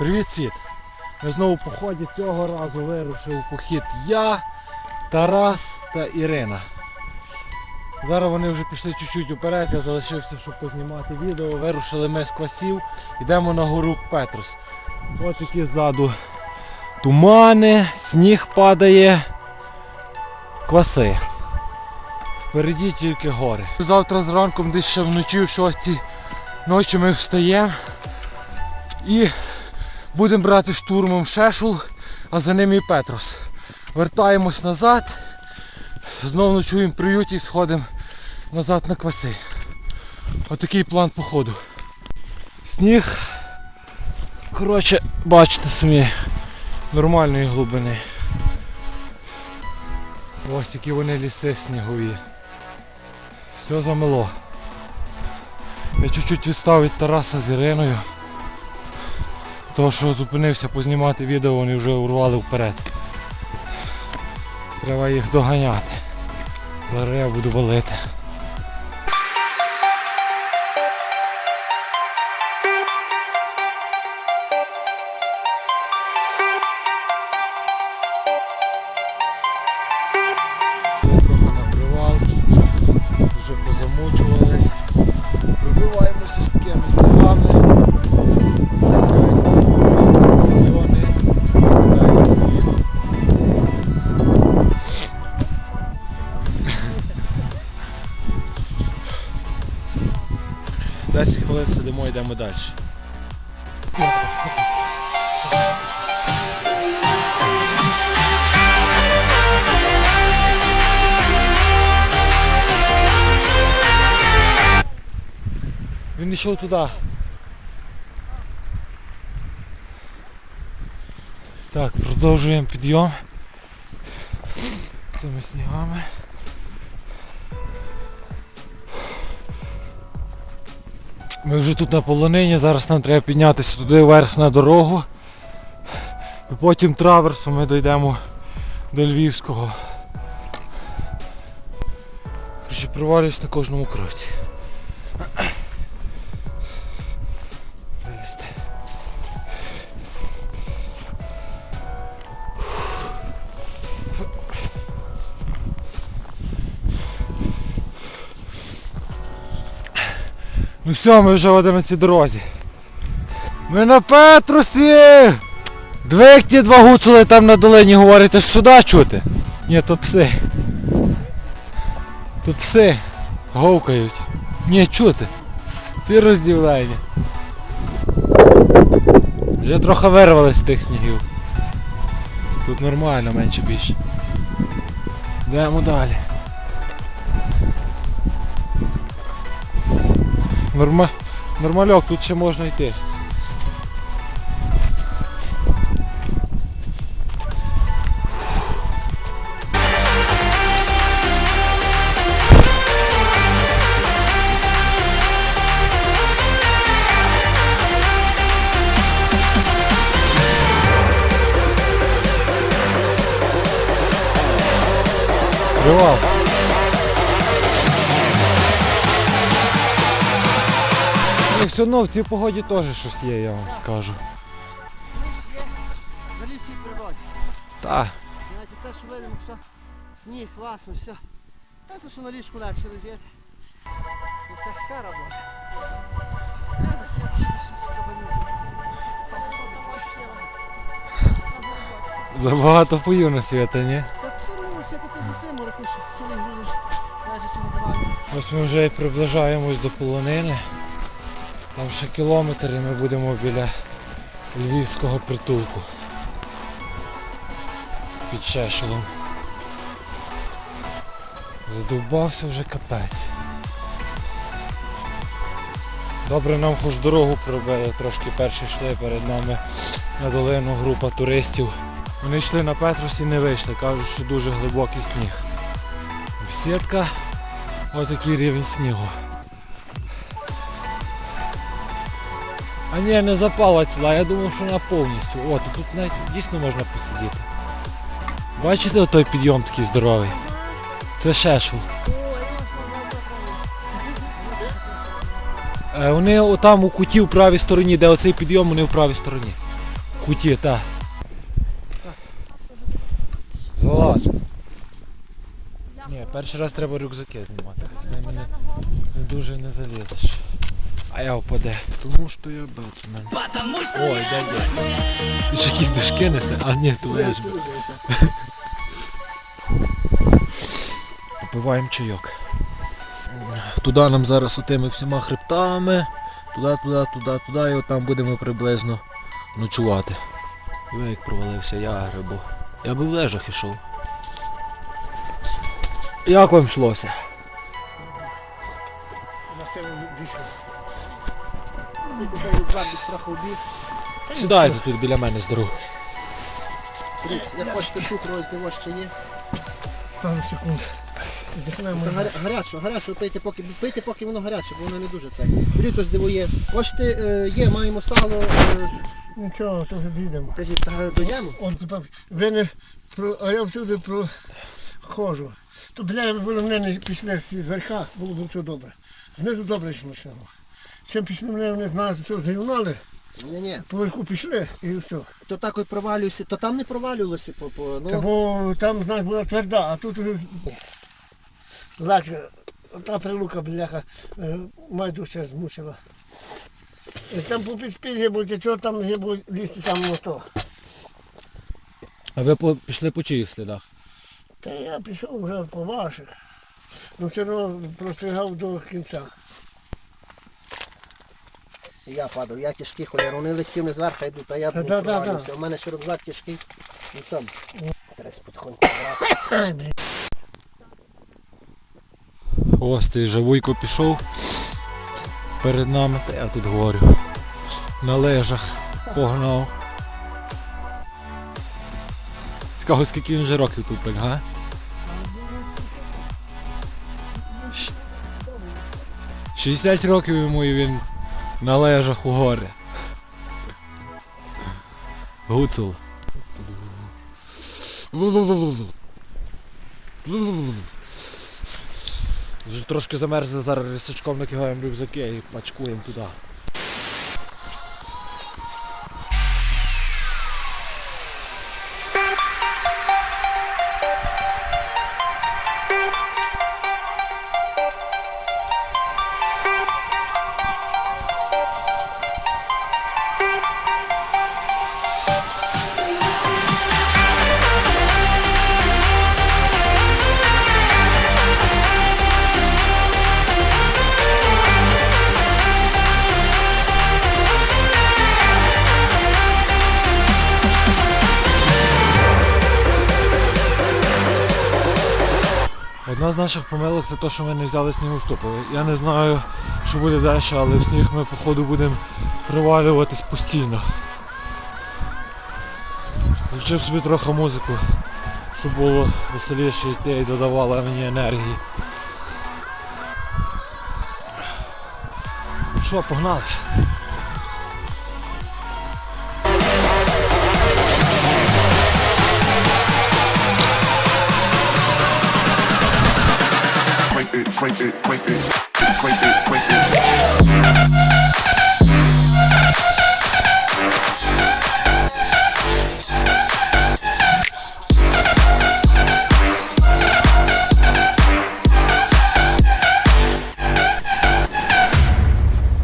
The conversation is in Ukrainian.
Привіт, світ! Ми знову в поході цього разу вирушив у похід я, Тарас та Ірина. Зараз вони вже пішли чуть-чуть уперед, я залишився, щоб познімати відео. Вирушили ми з квасів, йдемо на гору Петрус. Ось такі ззаду тумани, сніг падає, кваси. Впереді тільки гори. Завтра зранку десь ще вночі в 6 ночі ми встаємо і будемо брати штурмом Шешул, а за ним і Петрос. Вертаємось назад, знову ночуємо в приюті і сходимо назад на кваси. Отакий план походу. Сніг, коротше, бачите самі, нормальної глибини. Ось які вони ліси снігові. Все замело. Я чуть-чуть відстав від Тараса з Іриною. Того, що зупинився познімати відео, вони вже урвали вперед. Треба їх доганяти. Зараз я буду валити. Позамучувались. Пробиваємося з такими снігами. 10 хвилин сидимо, йдемо далі. Він йшов туди. Так, продовжуємо підйом цими снігами. Ми вже тут на полонині, зараз нам треба піднятися туди вверх на дорогу. І потім траверсом ми дійдемо до Львівського. Коротше, провалююсь на кожному кроці. Ну все, ми вже один на цій дорозі. Ми на Петрусі! Двох ті два гуцули там на долині говорите, сюди чути. Ні, то пси. Тут пси говкають. Ні, чути. Ці розділення. Вже трохи вирвали з тих снігів. Тут нормально, менше більше. Йдемо далі. Норма... Нормальок, тут ще можна йти. Привал. Ну, все одно в цій погоді теж щось є, я вам скажу. є взагалі в цій природі. Та. Знаєте, це що видимо, що сніг, класно, все. Та це що на ліжку легше лежить. Ну, Це хера була. Я засвітив щось кабаню. Сам по собі чую сила. Забагато пою на свята, ні? Та свято то за симу рахуєш, цілий на дивані. Ось ми вже приближаємось до полонини. Там ще кілометр і ми будемо біля львівського притулку. Під Шешелом. Задовбався вже капець. Добре нам хоч дорогу пробили, трошки перші йшли перед нами на долину група туристів. Вони йшли на Петрусі не вийшли, кажуть, що дуже глибокий сніг. Бесідка Отакий рівень снігу. А ні, не запала ціла, я думав, що вона повністю. О, то тут навіть дійсно можна посидіти. Бачите той підйом такий здоровий? Це шешул. Е, Вони отам у куті в правій стороні, де оцей підйом, вони в правій стороні. куті, так. Залазь. Ні, перший раз треба рюкзаки знімати. Ти мене не дуже не залізеш. А я впаде. Тому що я Бетмен. Ой, де є. Він ще якісь дошки несе, а ні, то лежба. Попиваємо чайок. Туди нам зараз отими всіма хребтами. Туди, туди, туди, туди, і отам будемо приблизно ночувати. Ви як провалився, я грибу. Я би в лежах ішов. Як вам йшлося? На це дійшов. Купив рюкзак без страху бік. Сідайте тут біля мене здоров. Дивіться, Як хочете цукру, ось диво ще є. Пару секунд. Здихнемо. Та гаря- Гарячого, гарячого пийте, поки пийте, поки воно гаряче, бо воно не дуже це. Беріть ось диво є. Хочете, е, є, маємо сало. е, Нічого, то вже дійдемо. Кажіть, та дойдемо. Он тепер ви не про, а я всюди проходжу. То бля, було мене не пішли з верха, було б все добре. Знизу добре смачного. Чим пішли мене, вони знають, що заюнали, Ні, ні. поверху пішли і все. То так от провалююся, то там не провалювалося по, по Та ну. бо там, знаєш, була тверда, а тут уже. Та прилука, бляха, е, майду ще змучила. І там по підспілі, бо чого там є, бо лізти там на то. А ви по, пішли по чиїх слідах? Та я пішов вже по ваших. Ну все одно простигав до кінця. Я падав, я тяжкий холєр, вони легкі не зверху йдуть, а я да, да. У мене ще рюкзак тяжкий. Ну сам. Треба потихоньку. Ось цей живуйко пішов перед нами, та я тут говорю. На лежах погнав. Цікаво, скільки він вже років тут так, га? Щ- 60 років йому і він на лежах у горі. Гуцул. Вже трошки замерзли, зараз рісочком накигаємо рюкзаки і пачкуємо туди. Одна з наших помилок це те, що ми не взяли снігоступи. Я не знаю, що буде далі, але в сніг ми походу будемо привалюватись постійно. Включив собі трохи музику, щоб було веселіше йти і додавала мені енергії. Що, погнали? quake it, quake it, quake it, quake it.